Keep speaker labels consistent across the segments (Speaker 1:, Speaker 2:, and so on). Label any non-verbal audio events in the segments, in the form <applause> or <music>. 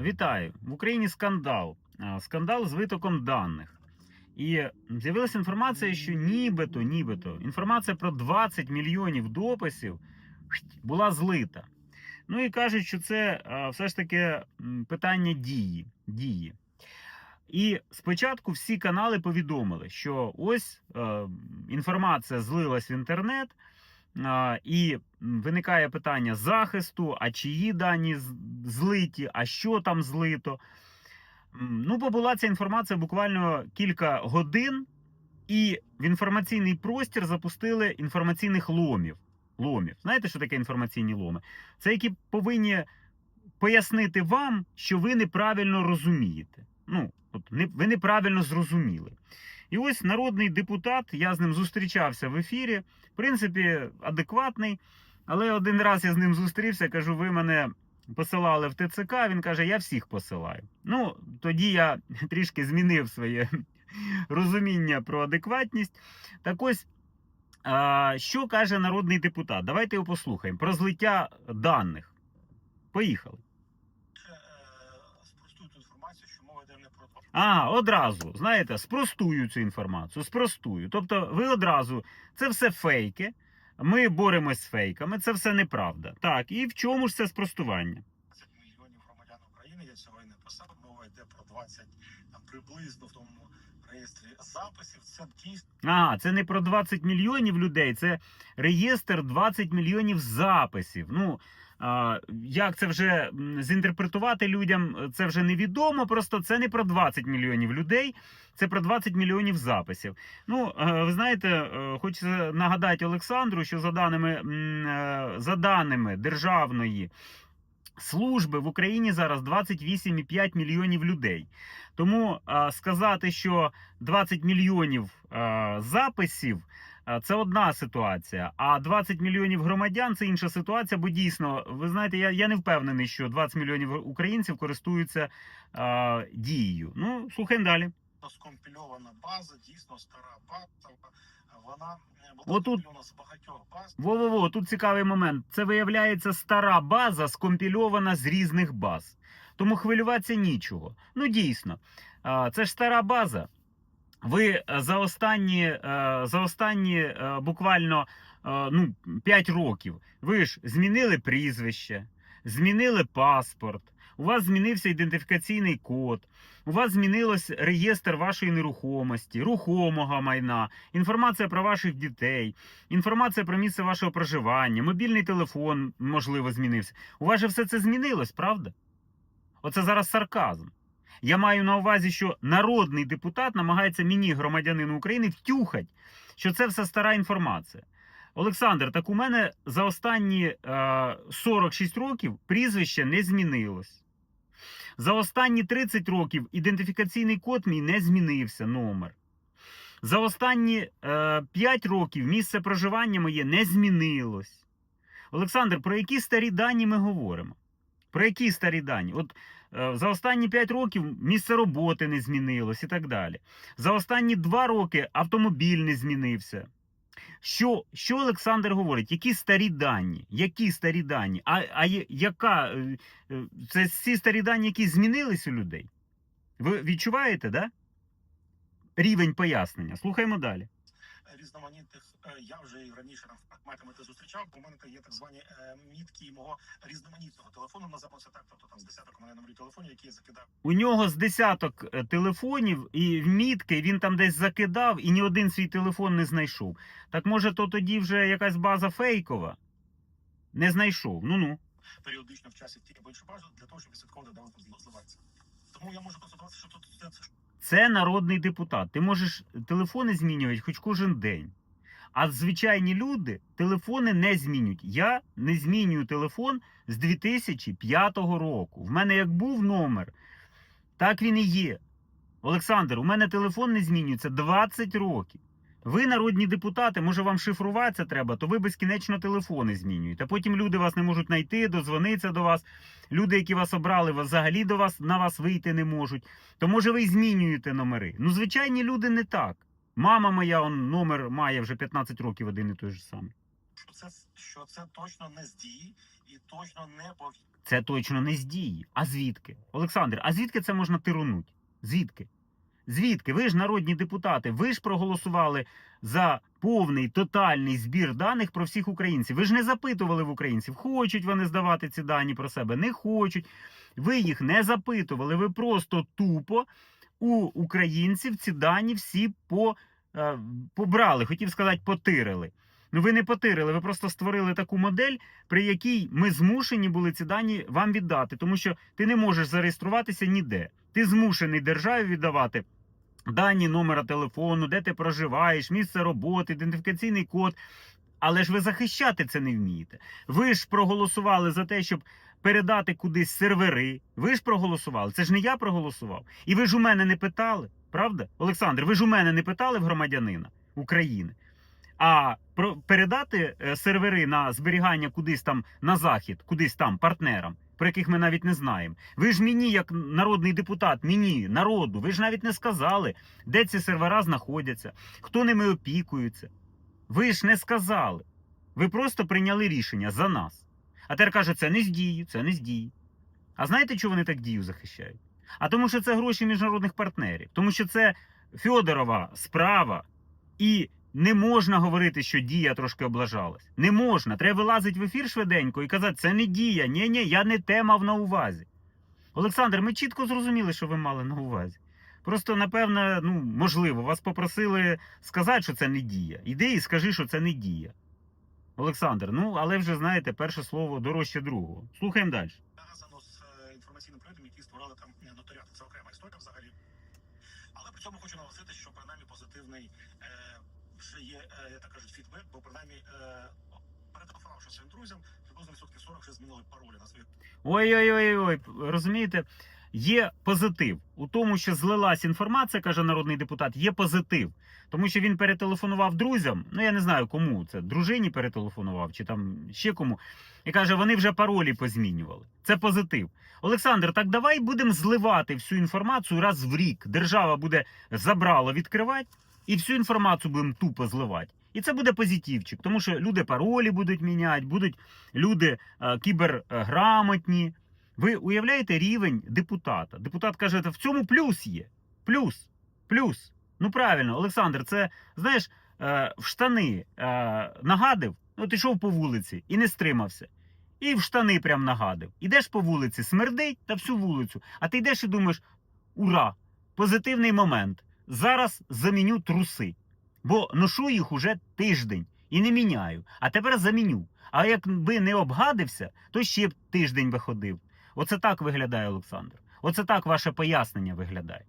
Speaker 1: Вітаю! В Україні скандал. Скандал з витоком даних. І з'явилася інформація, що нібито, нібито інформація про 20 мільйонів дописів була злита. Ну і кажуть, що це все ж таки питання дії. дії. І спочатку всі канали повідомили, що ось е, інформація злилась в інтернет, і виникає питання захисту, а чиї дані злиті, а що там злито. Ну, бо була ця інформація буквально кілька годин, і в інформаційний простір запустили інформаційних ломів. ломів. Знаєте, що таке інформаційні ломи? Це які повинні пояснити вам, що ви неправильно розумієте. Ну, от ви неправильно зрозуміли. І ось народний депутат, я з ним зустрічався в ефірі. В принципі, адекватний. Але один раз я з ним зустрівся, кажу, ви мене посилали в ТЦК. Він каже, я всіх посилаю. Ну, тоді я <laughs> трішки змінив своє <laughs> розуміння про адекватність. Так ось, що каже народний депутат? Давайте його послухаємо. Про злиття даних. Поїхали.
Speaker 2: Е, спростують інформацію, що мова йде не про два.
Speaker 1: А, одразу, знаєте, спростую цю інформацію. Спростую. Тобто, ви одразу, це все фейки. Ми боремось з фейками, це все неправда. Так, і в чому ж це спростування?
Speaker 2: 20 мільйонів громадян України. Я цього і не писав. Мова йде про 20 там, приблизно в тому реєстрі записів. Це дійсно
Speaker 1: А, це не про 20 мільйонів людей, це реєстр 20 мільйонів записів. Ну, як це вже зінтерпретувати людям, це вже невідомо. Просто це не про 20 мільйонів людей, це про 20 мільйонів записів. Ну, е, ви знаєте, е, хочеться нагадати Олександру, що за даними, е, за даними державної. Служби в Україні зараз 28,5 мільйонів людей. Тому е, сказати, що 20 мільйонів е, записів це одна ситуація. А 20 мільйонів громадян це інша ситуація. Бо дійсно, ви знаєте, я, я не впевнений, що 20 мільйонів українців користуються е, дією. Ну, слухаємо далі.
Speaker 2: скомпільована база, дійсно стара база. Вона е, була
Speaker 1: Отут-
Speaker 2: скомпільована з багатьох баз.
Speaker 1: Во-во-во, тут цікавий момент. Це виявляється стара база, скомпільована з різних баз. Тому хвилюватися нічого. Ну, дійсно, а, це ж стара база. Ви е, за останні, е, за останні е, буквально ну, 5 років ви ж змінили прізвище, змінили паспорт, у вас змінився ідентифікаційний код, у вас змінилось реєстр вашої нерухомості, рухомого майна, інформація про ваших дітей, інформація про місце вашого проживання, мобільний телефон, можливо, змінився. У вас же все це змінилось, правда? Оце зараз сарказм. Я маю на увазі, що народний депутат намагається мені, громадянину України, втюхать, що це все стара інформація. Олександр, так у мене за останні е, 46 років прізвище не змінилось. За останні 30 років ідентифікаційний код мій не змінився номер. За останні е, 5 років місце проживання моє не змінилось. Олександр, про які старі дані ми говоримо? Про які старі дані? От за останні 5 років місце роботи не змінилось і так далі. За останні 2 роки автомобіль не змінився. Що, що Олександр говорить? Які старі дані? Які старі дані? А, а яка е, е, це ці старі дані, які змінились у людей? Ви відчуваєте, да? Рівень пояснення. Слухаємо далі.
Speaker 2: Різноманітних. е, Я вже і раніше на фрагментами те зустрічав. У мене є так звані е, мітки мого різноманітного телефону. Називаємо це так. Тобто там з десяток у мене номерів телефону, які я закидав.
Speaker 1: У нього з десяток е, телефонів і в мітки він там десь закидав і ні один свій телефон не знайшов. Так може, то тоді вже якась база фейкова? Не знайшов. Ну ну.
Speaker 2: періодично в часі ті або іншу базу для того, щоб відслідковувати, де воно зливається. Тому я можу констатувати, що тут це, це
Speaker 1: народний депутат. Ти можеш телефони змінювати хоч кожен день. А звичайні люди телефони не змінюють. Я не змінюю телефон з 2005 року. В мене як був номер, так він і є. Олександр, у мене телефон не змінюється 20 років. Ви, народні депутати, може вам шифруватися треба, то ви безкінечно телефони змінюєте. Потім люди вас не можуть знайти, дозвонитися до вас. Люди, які вас обрали, вас взагалі до вас на вас вийти не можуть. То може ви й змінюєте номери. Ну, звичайні люди не так. Мама моя он номер має вже 15 років один і той же самий.
Speaker 2: що це що це точно не з дії і точно не пов'язано.
Speaker 1: Це точно не з дії. А звідки? Олександр, а звідки це можна тирунуть? Звідки? Звідки? Ви ж народні депутати, ви ж проголосували за повний тотальний збір даних про всіх українців. Ви ж не запитували в українців, хочуть вони здавати ці дані про себе, не хочуть. Ви їх не запитували. Ви просто тупо у українців ці дані всі по, е, побрали, хотів сказати, потирили. Ну ви не потирили, ви просто створили таку модель, при якій ми змушені були ці дані вам віддати, тому що ти не можеш зареєструватися ніде. Ти змушений державі віддавати дані номера телефону, де ти проживаєш, місце роботи, ідентифікаційний код. Але ж ви захищати це не вмієте. Ви ж проголосували за те, щоб передати кудись сервери. Ви ж проголосували. Це ж не я проголосував. І ви ж у мене не питали, правда? Олександр, ви ж у мене не питали в громадянина України. А передати е, сервери на зберігання кудись там на захід, кудись там партнерам, про яких ми навіть не знаємо. Ви ж мені, як народний депутат, мені, народу, ви ж навіть не сказали, де ці сервера знаходяться, хто ними опікується. Ви ж не сказали. Ви просто прийняли рішення за нас. А тепер каже, це не з дії, це не з. А знаєте, чого вони так дію захищають? А тому, що це гроші міжнародних партнерів, тому що це Фьодорова справа, і не можна говорити, що дія трошки облажалась. Не можна. Треба вилазити в ефір швиденько і казати, це не дія. Ні, ні, я не те мав на увазі. Олександр, ми чітко зрозуміли, що ви мали на увазі. Просто, напевно, ну, можливо, вас попросили сказати, що це не дія. Іди і скажи, що це не дія. Олександр, ну але вже знаєте, перше слово дорожче другого. Слухаємо далі.
Speaker 2: пов'язано з е, інформаційним приводом, які створили там е, нотаріати. Це окрема історія взагалі. Але при цьому хочу наголосити, що принаймні позитивний е, вже є, е, так кажуть, фідбек, бо принаймні е, перетелефонувавши своїм друзям, приблизно відсотків 40 вже змінили паролі на своїх
Speaker 1: Ой-ой-ой, розумієте, є позитив у тому, що злилась інформація, каже народний депутат. Є позитив, тому що він перетелефонував друзям. Ну я не знаю кому це дружині перетелефонував чи там ще кому. І каже, вони вже паролі позмінювали. Це позитив. Олександр, так давай будемо зливати всю інформацію раз в рік. Держава буде забрало відкривати і всю інформацію будемо тупо зливати. І це буде позитивчик, тому що люди паролі будуть міняти, будуть люди е, кіберграмотні. Ви уявляєте рівень депутата? Депутат каже, в цьому плюс є. Плюс. Плюс. Ну правильно, Олександр, це знаєш, е, в штани е, нагадив, от ішов по вулиці і не стримався. І в штани прям нагадив. Ідеш по вулиці, смердить та всю вулицю. А ти йдеш і думаєш: ура! Позитивний момент. Зараз заміню труси. Бо ношу їх уже тиждень і не міняю. А тепер заміню. А якби не обгадився, то ще б тиждень би ходив. Оце так виглядає Олександр. Оце так ваше пояснення виглядає.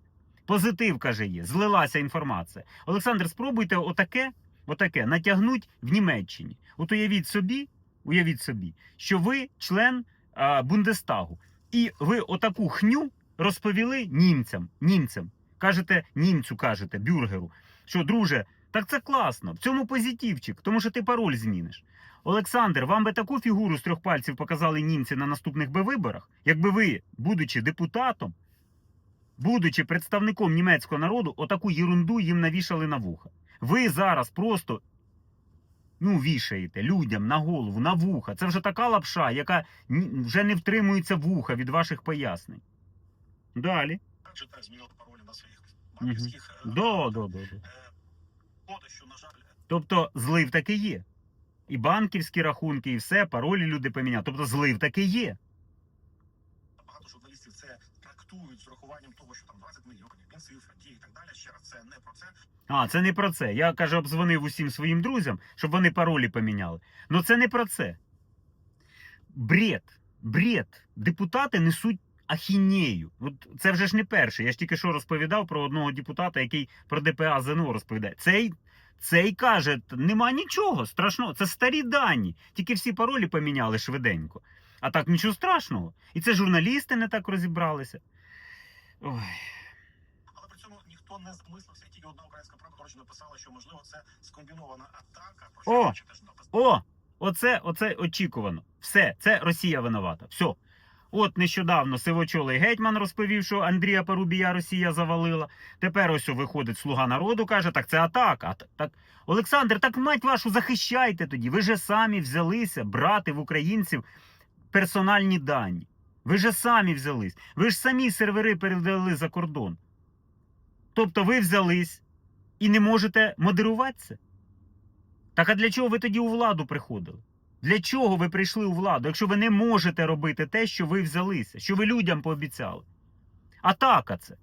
Speaker 1: Позитив, каже, є, злилася інформація. Олександр, спробуйте отаке, отаке натягнуть в Німеччині. От уявіть собі, уявіть собі, що ви член а, Бундестагу, і ви отаку хню розповіли німцям. німцям. Кажете, німцю кажете, бюргеру, що, друже, так це класно, в цьому позитивчик, тому що ти пароль зміниш. Олександр, вам би таку фігуру з трьох пальців показали німці на наступних би виборах, якби ви, будучи депутатом, будучи представником німецького народу, отаку єрунду їм навішали на вуха. Ви зараз просто ну, вішаєте людям на голову, на вуха. Це вже така лапша, яка вже не втримується вуха від ваших пояснень. Далі.
Speaker 2: також так змінили паролі на своїх банківських е,
Speaker 1: да, да, да.
Speaker 2: е, коди, що на жаль.
Speaker 1: Тобто злив таки є. І банківські рахунки, і все, паролі люди поміняли. Тобто злив таки є.
Speaker 2: Багато журналістів це трактують з урахуванням того, що там 20 мільйонів, цифра, дії і так далі. Ще раз, це не про це.
Speaker 1: А, це не про це. Я каже, обдзвонив усім своїм друзям, щоб вони паролі поміняли. Ну це не про це. Бред. Бред. Депутати несуть ахінею. От це вже ж не перше. Я ж тільки що розповідав про одного депутата, який про ДПА ЗНО розповідає. Цей, цей каже, нема нічого страшного. Це старі дані. Тільки всі паролі поміняли швиденько. А так нічого страшного. І це журналісти не так розібралися. Ой.
Speaker 2: Але при цьому ніхто не замислився. Тільки одна українська правда коротше написала, що можливо це скомбінована атака. Про що
Speaker 1: О!
Speaker 2: теж.
Speaker 1: О, оце, оце очікувано. Все, це Росія винувата. Все. От нещодавно сивочолий гетьман розповів, що Андрія Парубія Росія завалила. Тепер ось виходить слуга народу, каже, так це атака. Так, Олександр, так мать вашу захищайте тоді. Ви же самі взялися брати в українців персональні дані. Ви же самі взялись. Ви ж самі сервери передали за кордон. Тобто ви взялись і не можете модерувати це? Так а для чого ви тоді у владу приходили? Для чого ви прийшли у владу, якщо ви не можете робити те, що ви взялися, що ви людям пообіцяли? Атака це.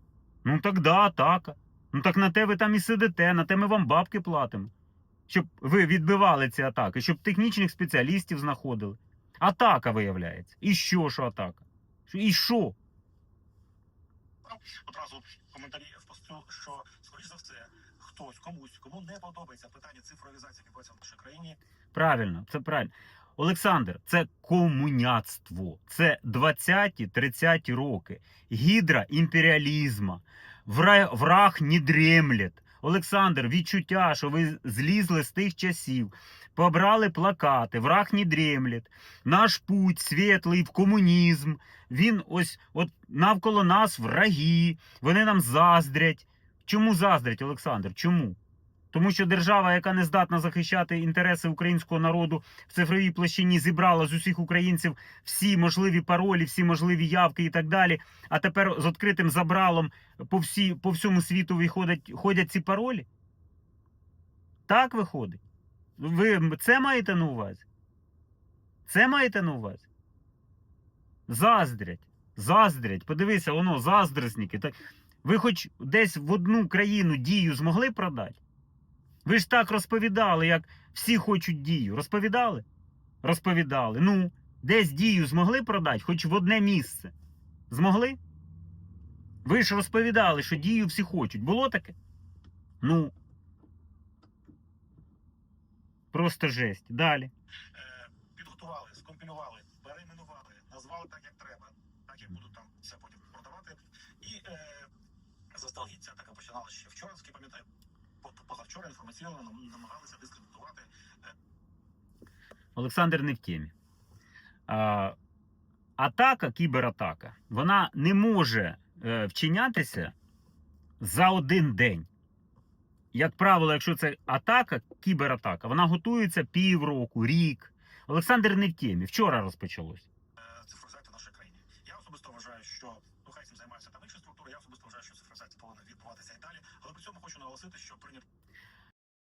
Speaker 1: Ну так да, атака. Ну так на те ви там і сидите, на те ми вам бабки платимо. Щоб ви відбивали ці атаки, щоб технічних спеціалістів знаходили. Атака виявляється. І що, що атака? І що?
Speaker 2: Одразу коментарі в посту, що скоріш за все, хтось комусь, кому не подобається питання цифровізації, в нашій країні,
Speaker 1: Правильно, це правильно. Олександр, це комуняцтво. Це 20-30 роки. Гідра імперіалізма. Враг не дремлет. Олександр, відчуття, що ви злізли з тих часів, побрали плакати, враг не дремлет. Наш путь світлий в комунізм. Він ось от навколо нас враги, вони нам заздрять. Чому заздрять, Олександр? Чому? Тому що держава, яка не здатна захищати інтереси українського народу в цифровій площині, зібрала з усіх українців всі можливі паролі, всі можливі явки і так далі. А тепер з відкритим забралом по, всі, по всьому світу виходять, ходять ці паролі? Так виходить. Ви це маєте на увазі? Це маєте на увазі? Заздрять. Заздрять. Подивися, воно, заздросники. Так, ви хоч десь в одну країну дію змогли продати? Ви ж так розповідали, як всі хочуть дію. Розповідали? Розповідали. Ну, десь дію змогли продати, хоч в одне місце. Змогли? Ви ж розповідали, що дію всі хочуть. Було таке? Ну. Просто жесть. Далі.
Speaker 2: е, підготували, скомпілювали, перейменували, назвали так, як треба, так як будуть там це потім продавати. І е, заздалегідь ця атака починалася ще вчора, пам'ятаю, позавчора інформаційно намагалися дискредитувати
Speaker 1: Олександр не в темі. Атака, кібератака, вона не може е, вчинятися за один день. Як правило, якщо це атака, кібератака, вона готується півроку, рік. Олександр не в темі. Вчора розпочалось.
Speaker 2: е, цифровізацію в нашій країні. Я особисто вважаю, що ну хай цим займаються там інші структури. Я особисто вважаю, що цифровізація повинна відбуватися і далі. Але при цьому хочу наголосити, що прийнято